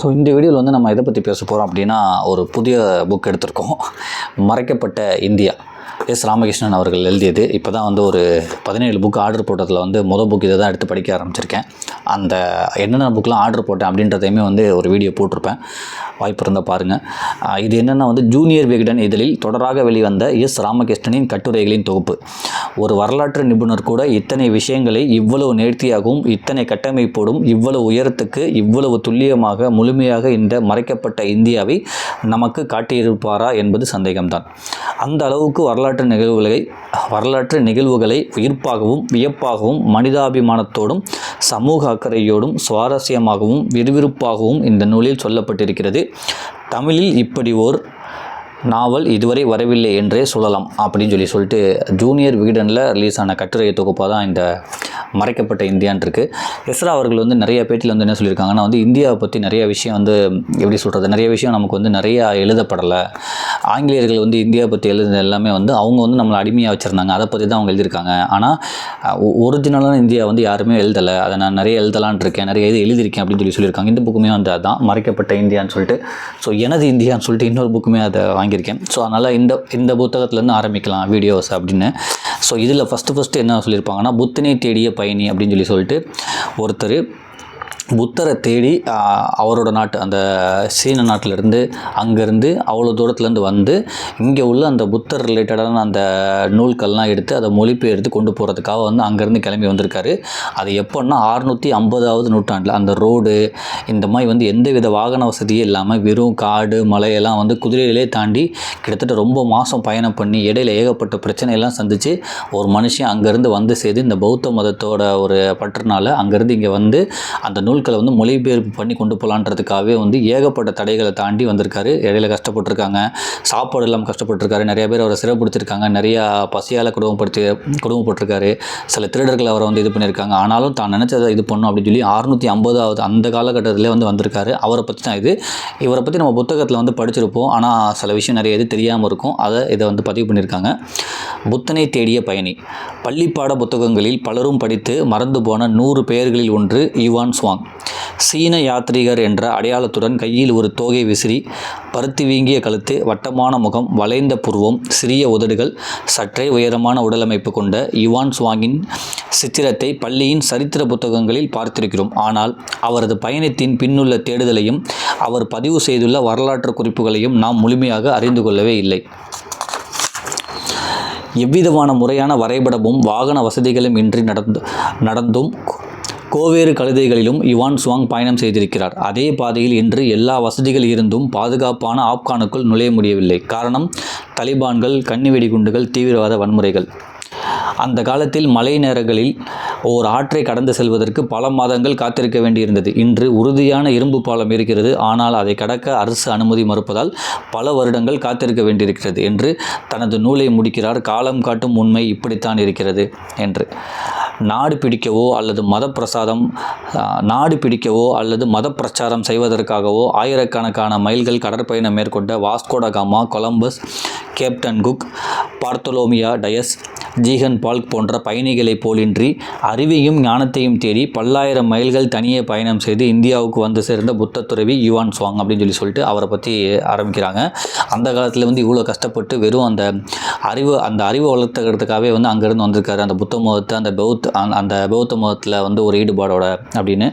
So இந்த வீடியோவில் வந்து நம்ம எதை பற்றி பேச போகிறோம் அப்படின்னா ஒரு புதிய புக் எடுத்திருக்கோம். மறைக்கப்பட்ட இந்தியா. எஸ். ராமகிருஷ்ணன் அவர்கள் எழுதியது. இப்போ தான் வந்து ஒரு பதினேழு புக் ஆர்டர் போட்டதில் வந்து மொதல் புக் இதை தான் எடுத்து படிக்க ஆரம்பிச்சிருக்கேன். அந்த என்னென்ன புக்கெலாம் ஆர்டர் போட்டேன் அப்படின்றதையுமே வந்து ஒரு வீடியோ போட்டிருப்பேன். வாய்ப்பு இருந்தால் பாருங்கள் இது என்னென்னா வந்து ஜூனியர் விகடன் இதழில் தொடராக வெளிவந்த எஸ் ராமகிருஷ்ணனின் கட்டுரைகளின் தொகுப்பு. ஒரு வரலாற்று நிபுணர் கூட இத்தனை விஷயங்களை இவ்வளவு நேர்த்தியாகவும் இத்தனை கட்டமைப்போடும் இவ்வளவு உயரத்துக்கு இவ்வளவு துல்லியமாக முழுமையாக இந்த மறைக்கப்பட்ட இந்தியாவை நமக்கு காட்டியிருப்பாரா என்பது சந்தேகம்தான். அந்த அளவுக்கு வரலாற்று நிகழ்வுகளை வரலாற்று நிகழ்வுகளை உயிர்ப்பாகவும் வியப்பாகவும் மனிதாபிமானத்தோடும் சமூக அக்கறையோடும் சுவாரஸ்யமாகவும் விறுவிறுப்பாகவும் இந்த நூலில் சொல்லப்பட்டிருக்கிறது. தமிழில் இப்படி ஓர் நாவல் இதுவரை வரவில்லை என்றே சொல்லலாம் அப்படின்னு சொல்லி சொல்லிட்டு ஜூனியர் விகடனில் ரிலீஸ் ஆன கட்டுரை தொகுப்பாக தான் இந்த மறைக்கப்பட்ட இந்தியான் இருக்குது எஸ்ரா அவர்கள் வந்து நிறைய பேட்டியில் வந்து என்ன சொல்லியிருக்காங்கன்னா வந்து இந்தியாவை பற்றி நிறைய விஷயம் வந்து எப்படி சொல்கிறது நிறைய விஷயம் நமக்கு வந்து நிறையா எழுதப்படலை. ஆங்கிலேயர்கள் வந்து இந்தியா பற்றி எழுதுனது எல்லாமே வந்து அவங்க வந்து நம்மளை அடிமையாக வச்சுருந்தாங்க. அதை பற்றி தான் அவங்க எழுதியிருக்காங்க. ஆனால் ஒரிஜினலான இந்தியா வந்து யாருமே எழுதலை. அதை நான் நிறைய எழுதலான்ட்டு இருக்கேன். நிறைய இது எழுதியிருக்கேன் அப்படின்னு சொல்லி சொல்லியிருக்காங்க. இந்த புக்குமே வந்து அதான் மறைக்கப்பட்ட இந்தியான்னு சொல்லிட்டு. ஸோ எனது இந்தியான்னு சொல்லிட்டு இன்னொரு புக்குமே அதை வாங்கியிருக்கேன். ஸோ அதனால் இந்த இந்த புத்தகத்துலேருந்து ஆரம்பிக்கலாம் வீடியோஸ் அப்படின்னு. ஸோ இதில் ஃபஸ்ட்டு ஃபஸ்ட்டு என்ன சொல்லியிருப்பாங்கன்னா புத்தனை தேடிய பயணி அப்படின்னு சொல்லி சொல்லிட்டு ஒருத்தர் புத்தரை தேடி அவரோட நாட்டு அந்த சீன நாட்டிலேருந்து அங்கேருந்து அவ்வளோ தூரத்துலேருந்து வந்து இங்கே உள்ள அந்த புத்தர் ரிலேட்டடான அந்த நூல்கள்லாம் எடுத்து அதை மொழிபெயர்த்து கொண்டு போகிறதுக்காக வந்து அங்கேருந்து கிளம்பி வந்திருக்காரு. அது எப்போன்னா அறுநூற்றி ஐம்பதாவது நூற்றாண்டில். அந்த ரோடு இந்த மாதிரி வந்து எந்த வித வாகன வசதியும் இல்லாமல் வெறும் காடு மலையெல்லாம் வந்து குதிரையிலே தாண்டி கிட்டத்தட்ட ரொம்ப மாதம் பயணம் பண்ணி இடையில ஏகப்பட்ட பிரச்சனையெல்லாம் சந்தித்து ஒரு மனுஷன் அங்கேருந்து வந்து சேர்ந்து இந்த பௌத்த மதத்தோட ஒரு பற்றுனால அங்கேருந்து இங்கே வந்து அந்த நூல் நூல்களை வந்து மொழிபெயர்ப்பு பண்ணி கொண்டு போகலான்றதுக்காகவே வந்து ஏகப்பட்ட தடைகளை தாண்டி வந்திருக்காரு. இடையில கஷ்டப்பட்டிருக்காங்க. சாப்பாடு இல்லாமல் கஷ்டப்பட்டிருக்காரு. நிறைய பேர் அவரை சிறைப்படுத்திருக்காங்க நிறையா பசியால் குடும்பப்படுத்தி குடும்பப்பட்டிருக்காரு. சில திருடர்கள் அவரை வந்து இது பண்ணியிருக்காங்க. ஆனாலும் தான் நினச்சதை இது பண்ணும் அப்படின்னு சொல்லி அறுநூற்றி ஐம்பதாவது அந்த காலகட்டத்திலே வந்து வந்திருக்காரு. அவரை பற்றி தான் இது. இவரை பற்றி நம்ம புத்தகத்தில் வந்து படிச்சிருப்போம். ஆனால் சில விஷயம் நிறைய இது தெரியாமல் இருக்கும். அதை இதை வந்து பதிவு பண்ணியிருக்காங்க. புத்தனை தேடிய பயணி. பள்ளிப்பாட புத்தகங்களில் பலரும் படித்து மறந்து போன நூறு பெயர்களில் ஒன்று யுவான் சுவாங். சீன யாத்ரீகர் என்ற அடையாளத்துடன் கையில் ஒரு தோகை விசிறி பருத்தி வீங்கிய கழுத்து வட்டமான முகம் வளைந்த புருவம் சிறிய உதடுகள் சற்றே உயரமான உடலமைப்பு கொண்ட யுவான் சுவாங்கின் சித்திரத்தை பள்ளியின் சரித்திர புத்தகங்களில் பார்த்திருக்கிறோம். ஆனால் அவரது பயணத்தின் பின்னுள்ள தேடுதலையும் அவர் பதிவு செய்துள்ள வரலாற்று குறிப்புகளையும் நாம் முழுமையாக அறிந்து கொள்ளவே இல்லை. எவ்விதமான முறையான வரைபடமும் வாகன வசதிகளும் இன்றி நடந்து நடந்தும் கோவேறு கழுதைகளிலும் இவான் சுவாங் பயணம் செய்திருக்கிறார். அதே பாதையில் இன்று எல்லா வசதிகள் இருந்தும் பாதுகாப்பான ஆப்கானுக்குள் நுழைய முடியவில்லை. காரணம் தலிபான்கள் கன்னிவெடி குண்டுகள் தீவிரவாத வன்முறைகள். அந்த காலத்தில் மழை நேரங்களில் ஓர் ஆற்றை கடந்து செல்வதற்கு பல மாதங்கள் காத்திருக்க வேண்டியிருந்தது. இன்று உறுதியான இரும்பு பாலம் இருக்கிறது. ஆனால் அதை கடக்க அரசு அனுமதி மறுப்பதால் பல வருடங்கள் காத்திருக்க வேண்டியிருக்கிறது என்று தனது நூலை முடிக்கிறார். காலம் காட்டும் உண்மை இப்படித்தான் இருக்கிறது என்று. நாடு பிடிக்கவோ அல்லது மத பிரசாதம் நாடு பிடிக்கவோ அல்லது மத பிரச்சாரம் செய்வதற்காகவோ ஆயிரக்கணக்கான மைல்கள் கடற்பயணம் மேற்கொண்ட Vasco da Gama Columbus captain Cook Bartolomeu Dias Ziegenbalg போன்ற பயணிகளைப் போலின்றி அறிவையும் ஞானத்தையும் தேடி பல்லாயிரம் மைல்கள் தனியே பயணம் செய்து இந்தியாவுக்கு வந்து சேர்ந்த புத்த துறவி யுவான் சுவாங் அப்படின்னு சொல்லி சொல்லிட்டு அவரை பற்றி ஆரம்பிக்கிறாங்க. அந்த காலத்தில் வந்து இவ்வளோ கஷ்டப்பட்டு வெறும் அந்த அறிவு அந்த அறிவை வளர்த்துக்கிறதுக்காகவே வந்து அங்கேருந்து வந்திருக்காரு. அந்த புத்த மதத்தை அந்த பௌத்த அந்த- அந்த பௌத்த மதத்தில் வந்து ஒரு ஈடுபாடோட அப்படின்னு.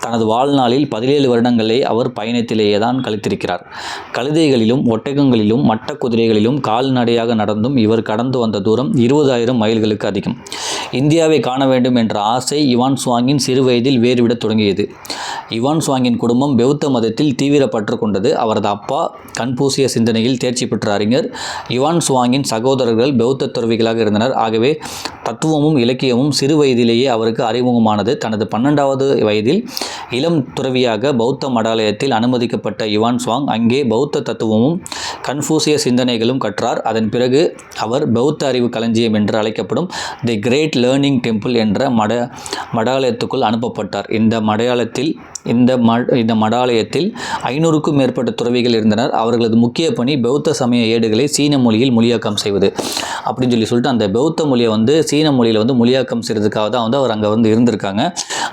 தனது வாழ்நாளில் பதினேழு வருடங்களை அவர் பயணத்திலேயே தான் கழித்திருக்கிறார். கழுதைகளிலும் ஒட்டகங்களிலும் மட்ட குதிரைகளிலும் கால்நடையாக நடந்தும் இவர் கடந்து வந்த தூரம் இருபதாயிரம் மைல்களுக்கு அதிகம். இந்தியாவை காண வேண்டும் என்ற ஆசை இவான் சுவாங்கின் சிறு வயதில் வேறுவிடத் தொடங்கியது. இவான் சுவாங்கின் குடும்பம் பௌத்த மதத்தில் தீவிர பற்று கொண்டது. அவரது அப்பா கன்பூசிய சிந்தனையில் தேர்ச்சி பெற்ற அறிஞர். இவான் சுவாங்கின் சகோதரர்கள் பௌத்த துறவிகளாக இருந்தனர். ஆகவே தத்துவமும் இலக்கியமும் சிறு வயதிலேயே அவருக்கு அறிமுகமானது. தனது பன்னெண்டாவது வயதில் இளம் துறவியாக பௌத்த மடாலயத்தில் அனுமதிக்கப்பட்ட யுவான் சுவாங் அங்கே பௌத்த தத்துவமும் கன்ஃபூசிய சிந்தனைகளும் கற்றார். அதன் பிறகு அவர் பௌத்த அறிவு களஞ்சியம் என்று அழைக்கப்படும் தி கிரேட் லேர்னிங் டெம்பிள் என்ற மட மடாலயத்துக்குள் அனுப்பப்பட்டார். இந்த மடையாளத்தில் இந்த ம இந்த மடாலயத்தில் ஐநூறுக்கும் மேற்பட்ட துறவிகள் இருந்தனர். அவர்களது முக்கிய பணி பௌத்த சமய ஏடுகளை சீன மொழியில் மொழியாக்கம் செய்வது. அப்படின்னு சொல்லி சொல்லிட்டு அந்த பௌத்த மொழியை வந்து சீன மொழியில் வந்து மொழியாக்கம் செய்கிறதுக்காக தான் வந்து அவர் அங்கே வந்து இருந்திருக்காங்க.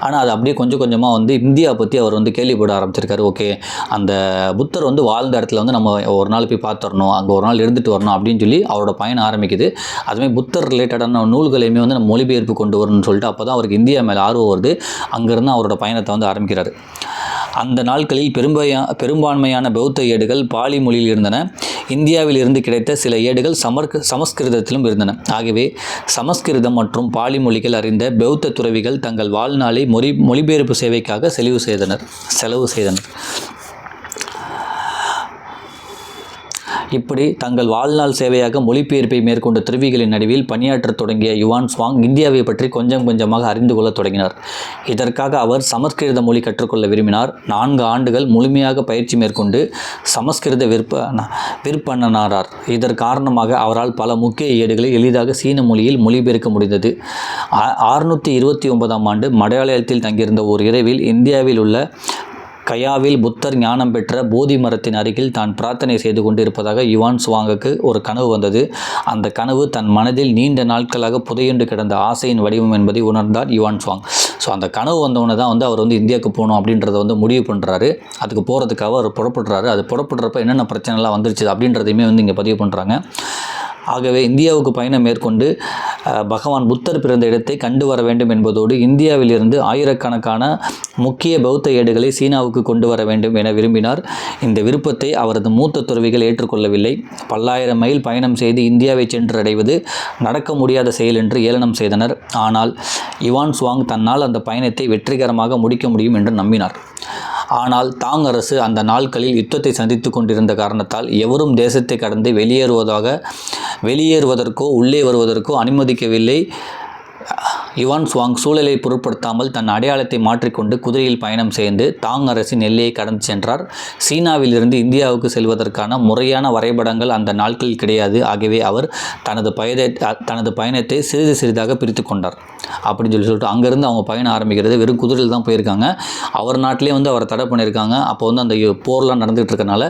ஆனால் அது அப்படியே கொஞ்சம் கொஞ்சமாக வந்து இந்தியா பற்றி அவர் வந்து கேள்விப்பட ஆரம்பிச்சிருக்காரு. ஓகே அந்த புத்தர் வந்து வாழ்ந்த இடத்துல வந்து நம்ம ஒரு நாள் போய் பார்த்துடணும் அங்கே ஒரு நாள் இருந்துட்டு வரணும் அப்படின்னு சொல்லி அவரோட பயணம் ஆரம்பிக்குது. அதுமாதிரி புத்தர் ரிலேட்டடான நூல்களையுமே வந்து நம்ம மொழிபெயர்ப்பு கொண்டு வரணும்னு சொல்லிட்டு அப்போ தான் அவருக்கு இந்தியா மேலே ஆர்வம் வருது. அங்கேருந்து அவரோட பயணத்தை வந்து ஆரம்பிக்கிறார். அந்த நாட்களில் பெரும்பையா பெரும்பான்மையான பௌத்த ஏடுகள் பாலி மொழியில் இருந்தன. இந்தியாவில் இருந்து கிடைத்த சில ஏடுகள் சமர்க சமஸ்கிருதத்திலும் இருந்தன. ஆகவே சமஸ்கிருதம் மற்றும் பாலி மொழிகள் அறிந்த பௌத்த துறவிகள் தங்கள் வாழ்நாளை மொழி மொழிபெயர்ப்பு சேவைக்காக செலவு செய்தனர் செலவு செய்தனர். இப்படி தங்கள் வாழ்நாள் சேவையாக மொழிபெயர்ப்பை மேற்கொண்ட துறவிகளின் நடுவில் பணியாற்றத் தொடங்கிய யுவான் ஸ்வாங் இந்தியாவை பற்றி கொஞ்சம் கொஞ்சமாக அறிந்து கொள்ளத் தொடங்கினார். இதற்காக அவர் சமஸ்கிருத மொழி கற்றுக்கொள்ள விரும்பினார். நான்கு ஆண்டுகள் முழுமையாக பயிற்சி மேற்கொண்டு சமஸ்கிருத விற்ப விற்பனரானார் இதன் காரணமாக அவரால் பல முக்கிய ஏடுகளை எளிதாக சீன மொழியில் மொழிபெயர்க்க முடிந்தது. ஆறுநூற்றி இருபத்தி ஒன்பதாம் ஆண்டு மலையாளத்தில் தங்கியிருந்த ஒரு இரவில் இந்தியாவில் உள்ள கயாவில் புத்தர் ஞானம் பெற்ற போதி மரத்தின் அருகில் தான் பிரார்த்தனை செய்து கொண்டிருப்பதாக யுவான் சுவாங்குக்கு ஒரு கனவு வந்தது. அந்த கனவு தன் மனதில் நீண்ட நாட்களாக புதையுண்டு கிடந்த ஆசையின் வடிவம் என்பதை உணர்ந்தார் யுவான் சுவாங். ஸோ அந்த கனவு வந்தவொடனே தான் வந்து அவர் வந்து இந்தியாவுக்கு போகணும் அப்படின்றத வந்து முடிவு பண்ணுறாரு அதுக்கு போகிறதுக்காக அவர் புறப்படுறாரு. அது புறப்படுறப்ப என்னென்ன பிரச்சனைலாம் வந்துருச்சு அப்படின்றதையுமே வந்து இங்கே பதிவு பண்ணுறாங்க ஆகவே இந்தியாவுக்கு பயணம் மேற்கொண்டு பகவான் புத்தர் பிறந்த இடத்தை கண்டு வர வேண்டும் என்பதோடு இந்தியாவிலிருந்து ஆயிரக்கணக்கான முக்கிய பௌத்த ஏடுகளை சீனாவுக்கு கொண்டு வர வேண்டும் என விரும்பினார். இந்த விருப்பத்தை அவரது மூத்த துறவிகள் ஏற்றுக்கொள்ளவில்லை. பல்லாயிரம் மைல் பயணம் செய்து இந்தியாவை சென்றடைவது நடக்க முடியாத செயல் என்று ஏளனம் செய்தனர். ஆனால் இவான் சுவாங் தன்னால் அந்த பயணத்தை வெற்றிகரமாக முடிக்க முடியும் என்று நம்பினார். ஆனால் தாங் அரசு அந்த நாட்களில் யுத்தத்தை சந்தித்து கொண்டிருந்த காரணத்தால் எவரும் தேசத்தை கடந்து வெளியேறுவதாக வெளியேறுவதற்கோ உள்ளே வருவதற்கோ அனுமதிக்கவில்லை. யுவான் சுவாங் சூழலை பொருட்படுத்தாமல் தன் அடையாளத்தை மாற்றிக்கொண்டு குதிரையில் பயணம் செய்து தாங் அரசின் எல்லையை கடந்து சென்றார். சீனாவிலிருந்து இந்தியாவுக்கு செல்வதற்கான முறையான வரைபடங்கள் அந்த நாட்களில் கிடையாது. ஆகவே அவர் தனது பயதை தனது பயணத்தை சிறிது சிறிதாக பிரித்து கொண்டார். அப்படின்னு சொல்லி சொல்லிட்டு அங்கேருந்து அவங்க பயணம் ஆரம்பிக்கிறது. வெறும் குதிரையில் தான் போயிருக்காங்க. அவர் நாட்டிலே வந்து அவரை தடை பண்ணியிருக்காங்க. அப்போ வந்து அந்த போர்லாம் நடந்துகிட்டு இருக்கனால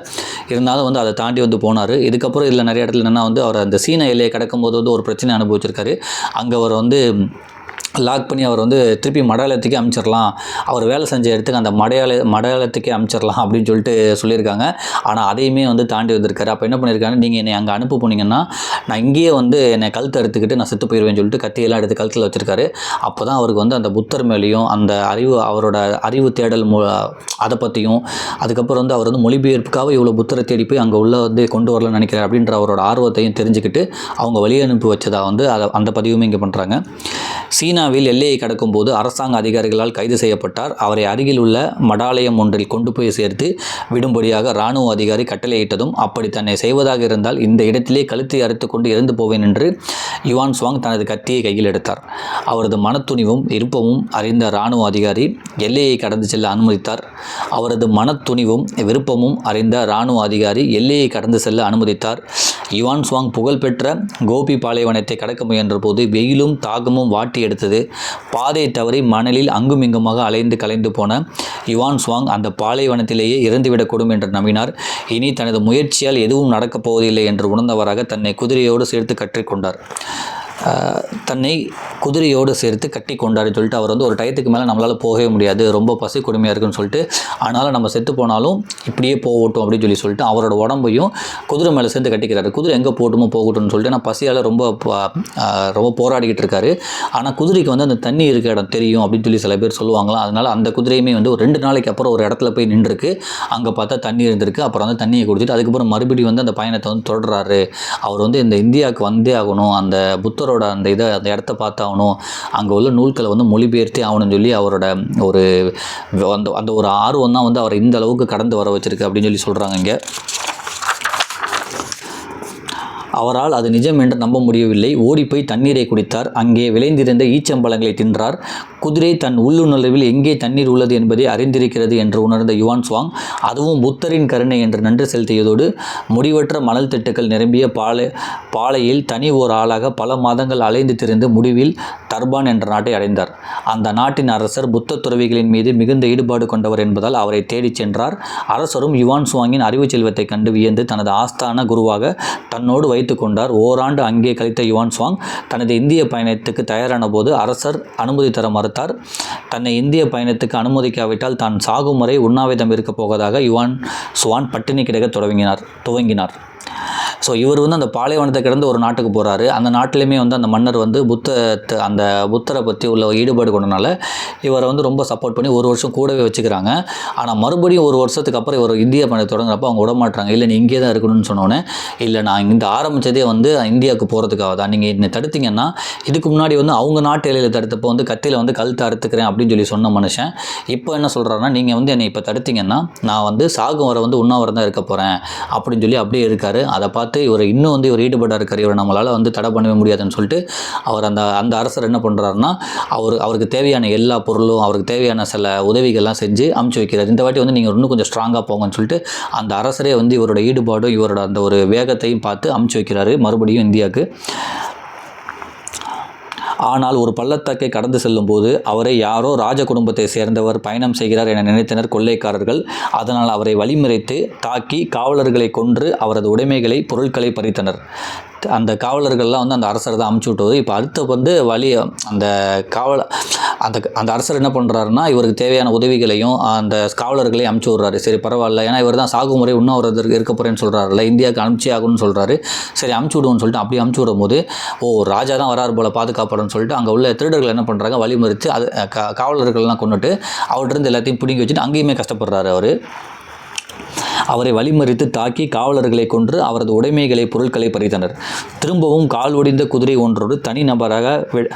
இருந்தாலும் வந்து அதை தாண்டி வந்து போனார். இதுக்கப்புறம் இதில் நிறைய இடத்துல என்னென்னா வந்து அவர் அந்த சீன எல்லையை கடக்கும்போது வந்து ஒரு பிரச்சனை அனுபவிச்சிருக்காரு. அங்கே அவர் வந்து லாக் பண்ணி அவர் வந்து திருப்பி மடையாளத்துக்கே அமைச்சிடலாம் அவர் வேலை செஞ்ச இடத்துக்கு அந்த மடையாள மடையாளத்துக்கே அமைச்சிடலாம் அப்படின்னு சொல்லிட்டு சொல்லியிருக்காங்க. ஆனால் அதையுமே வந்து தாண்டி வந்திருக்காரு. அப்போ என்ன பண்ணியிருக்காங்க நீங்கள் என்னை அங்கே அனுப்ப போனீங்கன்னா நான் இங்கேயே வந்து என்னை கழுத்தை எடுத்துக்கிட்டு நான் செத்து போயிடுவேன்னு சொல்லிட்டு கத்தியெல்லாம் எடுத்து கழுத்தில் வச்சிருக்காரு. அப்போ தான் அவருக்கு வந்து அந்த புத்தர் மேலேயும் அந்த அறிவு அவரோட அறிவு தேடல் மூ அதை பற்றியும் அதுக்கப்புறம் வந்து அவர் வந்து மொழிபெயர்ப்புக்காக இவ்வளோ புத்தரை தேடி போய் அங்கே உள்ள வந்து கொண்டு வரலன்னு நினைக்கிறார் அப்படின்ற அவரோட ஆர்வத்தையும் தெரிஞ்சுக்கிட்டு அவங்க வழி அனுப்பி வச்சதாக வந்து அதை அந்த பதிவுமே இங்கே பண்ணுறாங்க சீனாவில் எல்லையை கடக்கும்போது அரசாங்க அதிகாரிகளால் கைது செய்யப்பட்டார். அவரை அருகில் உள்ள மடாலயம் ஒன்றில் கொண்டு போய் சேர்த்து விடும்படியாக இராணுவ அதிகாரி கட்டளையிட்டதும் அப்படி தன்னை செய்வதாக இருந்தால் இந்த இடத்திலே கழுத்தை அறுத்து கொண்டு இறந்து போவேன் என்று யுவான் சுவாங் தனது கத்தியை கையில் எடுத்தார். அவரது மனத்துணிவும் விருப்பமும் அறிந்த இராணுவ அதிகாரி எல்லையை கடந்து செல்ல அனுமதித்தார். அவரது மனத்துணிவும் விருப்பமும் அறிந்த இராணுவ அதிகாரி எல்லையை கடந்து செல்ல அனுமதித்தார். யுவான் சுவாங் புகழ்பெற்ற கோபி பாலைவனத்தை கடக்க முயன்றபோது வெயிலும் தாகமும் வாட்டி எடுத்தது. பாதை தவறி மணலில் அங்குமிங்குமாக அலைந்து கலைந்து போன யுவான் சுவாங் அந்த பாலைவனத்திலேயே இறந்துவிடக்கூடும் என்று நம்பினார். இனி தனது முயற்சியால் எதுவும் நடக்கப் போவதில்லை என்று உணர்ந்தவராக தன்னை குதிரையோடு சேர்த்து கற்றுக்கொண்டார். தன்னை குதிரையோடு சேர்த்து கட்டி கொண்டாருன்னு சொல்லிட்டு அவர் வந்து ஒரு டயத்துக்கு மேலே நம்மளால் போகவே முடியாது. ரொம்ப பசி கொடுமையாக இருக்குன்னு சொல்லிட்டு ஆனாலும் நம்ம செத்து போனாலும் இப்படியே போகட்டும் அப்படின்னு சொல்லி சொல்லிட்டு அவரோட உடம்பையும் குதிரை மேலே சேர்த்து கட்டிக்கிறாரு. குதிரை எங்கே போட்டுமோ போகட்டும்னு சொல்லிட்டு நான் பசியால் ரொம்ப ப- ரொம்ப போராடிக்கிட்டு இருக்காரு. ஆனால் குதிரைக்கு வந்து அந்த தண்ணி இருக்க இடம் தெரியும் அப்படின்னு சொல்லி சில பேர் சொல்லுவாங்களாம். அதனால் அந்த குதிரையுமே வந்து ஒரு ரெண்டு நாளைக்கு அப்புறம் ஒரு இடத்துல போய் நின்றுருக்கு. அங்கே பார்த்தா தண்ணி இருந்திருக்கு. அப்புறம் வந்து தண்ணியை குடிச்சிட்டு அதுக்கப்புறம் மறுபடியும் வந்து அந்த பயணத்தை வந்து தொடர்றாரு. அவர் வந்து இந்த இந்தியாவுக்கு வந்தே ஆகணும். அந்த புத்தரோட அந்த இதை அந்த இடத்த பார்த்தாகணும். அங்கே உள்ள நூல்களை வந்து மொழிபெயர்த்தே ஆகணும்னு சொல்லி அவரோட ஒரு அந்த அந்த ஒரு ஆர்வம் தான் வந்து அவரை இந்த அளவுக்கு கடந்து வர வச்சிருக்கு அப்படின்னு சொல்லி சொல்கிறாங்க இங்கே. அவரால் அது நிஜம் என்று நம்ப முடியவில்லை. ஓடிப்போய் தண்ணீரை குடித்தார். அங்கே விளைந்திருந்த ஈச்சம்பழங்களை தின்றார். குதிரை தன் உள்ளுணர்வில் எங்கே தண்ணீர் உள்ளது என்பதை அறிந்திருக்கிறது என்று உணர்ந்த யுவான் சுவாங் அதுவும் புத்தரின் கருணை என்று நன்றி செலுத்தியதோடு முடிவற்ற மணல் திட்டுக்கள் நிரம்பிய பாலை பாலையில் தனி ஓர் ஆளாக பல மாதங்கள் அலைந்து திரிந்து முடிவில் தர்பான் என்ற நாட்டை அடைந்தார். அந்த நாட்டின் அரசர் புத்த துறவிகளின் மீது மிகுந்த ஈடுபாடு கொண்டவர் என்பதால் அவரை தேடிச் சென்றார். அரசரும் யுவான் சுவாங்கின் அறிவுச் செல்வத்தை கண்டு வியந்து தனது ஆஸ்தான குருவாக தன்னோடு வைத்து வைத்துக் கொண்டார் ஓராண்டு அங்கே கழித்த யுவான் சுவாங் தனது இந்திய பயணத்துக்கு தயாரான போது அரசர் அனுமதி தர மறுத்தார். தன்னை இந்திய பயணத்துக்கு அனுமதிக்காவிட்டால் தான் சாகும் வரை உண்ணாவிரதம் இருக்கப் போவதாக யுவான் சுவான் பட்டினி கிடக்க தொடங்கினார் துவங்கினார். ஸோ இவர் வந்து அந்த பாலைவனத்தை கிடந்து ஒரு நாட்டுக்கு போகிறாரு அந்த நாட்டிலையுமே வந்து அந்த மன்னர் வந்து புத்த அந்த புத்தரை பற்றி உள்ள ஈடுபாடு கொண்டனால இவரை வந்து ரொம்ப சப்போர்ட் பண்ணி ஒரு வருஷம் கூடவே வச்சுக்கிறாங்க. ஆனால் மறுபடியும் ஒரு வருஷத்துக்கு அப்புறம் இவர் இந்திய பயணத்தை தொடங்குறப்ப அவங்க விடமாட்டாங்க இல்லை நீ இங்கே தான் இருக்கணும்னு சொன்னோன்னே இல்லை நான் இந்த ஆரம்பித்ததே வந்து இந்தியாவுக்கு போகிறதுக்காக தான். நீங்கள் என்னை தடுத்தீங்கன்னா இதுக்கு முன்னாடி வந்து அவங்க நாட்டு எல்லையில் தடுத்தப்போ வந்து கத்தியில் வந்து கழுத்தை அறுத்துக்கிறேன் அப்படின்னு சொல்லி சொன்ன மனுஷன் இப்போ என்ன சொல்கிறாருன்னா நீங்கள் வந்து என்னை இப்போ தடுத்தீங்கன்னா நான் வந்து சாகும் வர வந்து உண்ணாவிரதம் தான் இருக்க போகிறேன் அப்படின்னு சொல்லி அப்படியே இருக்காரு. அதை பார்த்து இவர் இன்னும் வந்து இவர் ஈடுபாடாக இருக்கார் இவர் நம்மளால் வந்து தடை பண்ணவே முடியாதுன்னு சொல்லிட்டு அவர் அந்த அந்த அரசர் என்ன பண்ணுறாருன்னா அவர் அவருக்கு தேவையான எல்லா பொருளும் அவருக்கு தேவையான சில உதவிகள்லாம் செஞ்சு அமுச்சு வைக்கிறார். இந்த வாட்டி வந்து நீங்கள் இன்னும் கொஞ்சம் ஸ்ட்ராங்காக போங்கன்னு சொல்லிட்டு அந்த அரசரே வந்து இவரோட ஈடுபாடும் இவரோட அந்த ஒரு வேகத்தையும் பார்த்து அமுச்சு வைக்கிறாரு மறுபடியும் இந்தியாவுக்கு. ஆனால் ஒரு பள்ளத்தாக்கை கடந்து செல்லும்போது அவரை யாரோ ராஜ குடும்பத்தை சேர்ந்தவர் பயணம் செய்கிறார் என நினைத்தனர் கொள்ளைக்காரர்கள். அதனால் அவரை வழிமறைத்து தாக்கி காவலர்களை கொன்று அவரது உடைமைகளை பொருட்களை பறித்தனர். அந்த காவலர்கள்லாம் வந்து அந்த அரசர் தான் அமுச்சு விட்டது. இப்போ அடுத்த வந்து வழி அந்த காவல அந்த அந்த அரசர் என்ன பண்ணுறாருன்னா இவருக்கு தேவையான உதவிகளையும் அந்த காவலர்களையும் அமுச்சு விட்றாரு. சரி பரவாயில்ல. ஏன்னா இவர் தான் சாகுமுறை இன்னும் ஒரு இருக்க போகிறேன்னு சொல்கிறாருல இந்தியாவுக்கு அனுப்பிச்சே ஆகும்னு சொல்கிறாரு சரி அமுச்சு விடுவோம்னு சொல்லிட்டு அப்படி அமுச்சு விடும்போது ஓ ராஜா தான் வராரு போல பாதுகாப்பாடுன்னு சொல்லிட்டு அங்கே உள்ள திருடர்கள் என்ன பண்ணுறாங்க வழிமறித்து அது காவலர்கள்லாம் கொண்டுட்டு அவர்கிட்ட இருந்து எல்லாத்தையும் பிடுங்கி வச்சுட்டு அங்கேயுமே கஷ்டப்படுறாரு அவர். அவரை வழிமறித்து தாக்கி காவலர்களை கொன்று அவரது உடைமைகளை பொருட்களை பறித்தனர். திரும்பவும் கால் ஒடிந்த குதிரை ஒன்றோடு தனி நபராக வி-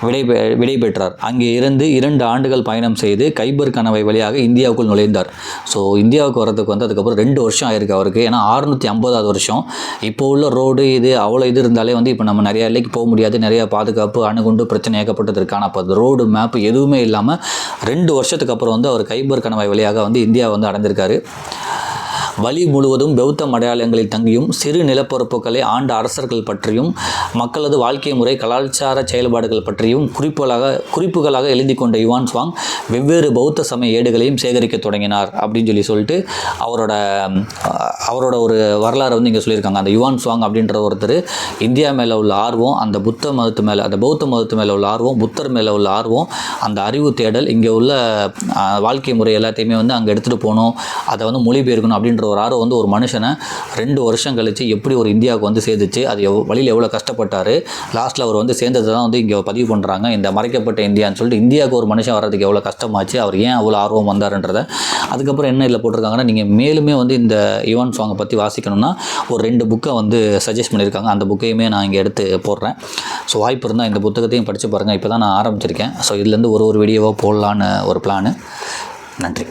விடை விடைபெற்றார் அங்கே இருந்து இரண்டு ஆண்டுகள் பயணம் செய்து கைபர் கணவை வழியாக இந்தியாவுக்குள் நுழைந்தார். ஸோ இந்தியாவுக்கு வரதுக்கு வந்து அதுக்கப்புறம் ரெண்டு வருஷம் ஆயிருக்கு அவருக்கு. ஏன்னா அறுநூற்றி ஐம்பதாவது வருஷம். இப்போ உள்ள ரோடு இது அவ்வளோ இது இருந்தாலே வந்து இப்போ நம்ம நிறைய இல்லைக்கு போக முடியாது. நிறையா பாதுகாப்பு அணுகுண்டு பிரச்சனை ஏகப்பட்டது இருக்கான ஆனால் அப்போ அந்த ரோடு மேப் எதுவுமே இல்லாமல் ரெண்டு வருஷத்துக்கு அப்புறம் வந்து அவர் கைபர் கணவாய் வழியாக வந்து இந்தியா வந்து அடைந்திருக்காரு. வழி முழுவதும் பௌத்த அடையாளங்களில் தங்கியும் சிறு நிலப்பரப்புகளை ஆண்ட அரசர்கள் பற்றியும் மக்களது வாழ்க்கை முறை கலாச்சார செயல்பாடுகள் பற்றியும் குறிப்புகளாக குறிப்புகளாக எழுதி கொண்ட யுவான் சுவாங் வெவ்வேறு பௌத்த சமய ஏடுகளையும் சேகரிக்க தொடங்கினார் அப்படின்னு சொல்லி சொல்லிட்டு அவரோட அவரோட ஒரு வரலாறு வந்து இங்கே சொல்லியிருக்காங்க. அந்த யுவான் சுவாங் அப்படின்ற ஒருத்தர் இந்தியா மேலே உள்ள ஆர்வம் அந்த புத்த மதத்து மேலே அந்த பௌத்த மதத்து மேலே உள்ள ஆர்வம் புத்தர் மேலே உள்ள ஆர்வம் அந்த அறிவு தேடல் இங்கே உள்ள வாழ்க்கை முறை எல்லாத்தையுமே வந்து அங்கே எடுத்துகிட்டு போகணும் அதை வந்து மொழிபெயர்க்கணும் அப்படின்ற ஒரு ஆர்வம் வந்து ஒரு மனுஷனை ரெண்டு வருஷம் கழித்து எப்படி ஒரு இந்தியாவுக்கு வந்து சேர்ந்துச்சு அது எவ் வழியில் எவ்வளோ கஷ்டப்பட்டார் லாஸ்ட்டில் அவர் வந்து சேர்ந்தது தான் வந்து இங்கே பதிவு பண்ணுறாங்க இந்த மறைக்கப்பட்ட இந்தியான்னு சொல்லிட்டு இந்தியாவுக்கு ஒரு மனுஷன் வர்றதுக்கு எவ்வளோ கஷ்டமாச்சு அவர் ஏன் அவ்வளோ ஆர்வம் வந்தாருன்றதை. அதுக்கப்புறம் என்ன இதில் போட்டிருக்காங்கன்னா நீங்கள் மேலுமே வந்து இந்த யுவன் சாங்கை பற்றி வாசிக்கணும்னா ஒரு ரெண்டு புக்கை வந்து சஜஸ்ட் பண்ணியிருக்காங்க. அந்த புக்கையுமே நான் இங்கே எடுத்து போடுறேன். ஸோ வாய்ப்பு இருந்தால் இந்த புத்தகத்தையும் படித்து பாருங்கள் இப்போ தான் நான் ஆரம்பிச்சிருக்கேன். ஸோ இதுலேருந்து ஒரு ஒரு வீடியோவாக போடலான்னு ஒரு பிளானு நன்றி.